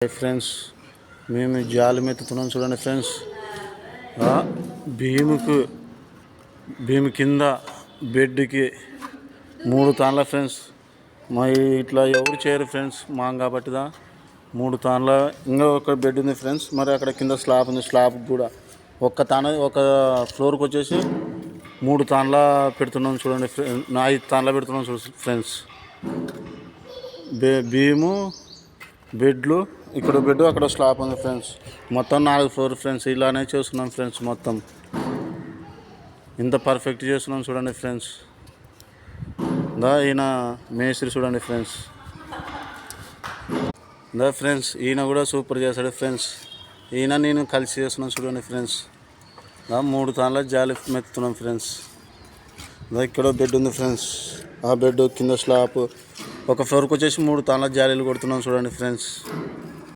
Hi friends మేము జాలి మెత్తుతున్నాం చూడండి ఫ్రెండ్స్ భీముకు భీము కింద బెడ్కి మూడు తాన్ల ఫ్రెండ్స్ మా ఇట్లా ఎవరు చేయరు ఫ్రెండ్స్ మాం కాబట్టిదా మూడు తాన్ల. ఇంకా ఒక బెడ్ ఉంది ఫ్రెండ్స్ మరి అక్కడ కింద స్లాబ్ ఉంది. స్లాబ్ కూడా ఒక్క తాన ఒక ఫ్లోర్కి వచ్చేసి మూడు తాన్ల పెడుతున్నాం చూడండి ఫ్రెండ్ ఐదు తాన్ల పెడుతున్నాం చూడండి ఫ్రెండ్స్ భీము బెడ్లు ఇక్కడ బెడ్ అక్కడ స్లాబ్ ఉంది ఫ్రెండ్స్. మొత్తం నాలుగు ఫ్లోర్ ఫ్రెండ్స్ ఇలానే చేస్తున్నాం ఫ్రెండ్స్ మొత్తం. ఇంత పర్ఫెక్ట్ చేస్తున్నాం చూడండి ఫ్రెండ్స్. దా ఈయన మేస్త్రి చూడండి ఫ్రెండ్స్. దా ఫ్రెండ్స్ ఈయన కూడా సూపర్ చేస్తాడు ఫ్రెండ్స్. ఈయన నేను కలిసి చేస్తున్నాం చూడండి ఫ్రెండ్స్. దా మూడు తాళ్ళ జాలి మెత్తుతున్నాం ఫ్రెండ్స్. దా ఇక్కడ బెడ్ ఉంది ఫ్రెండ్స్. ఆ బెడ్ కింద స్లాబ్ ఒక ఫ్లోర్కి వచ్చేసి మూడు తాన్ల జాలీలు కొడుతున్నాం చూడండి ఫ్రెండ్స్.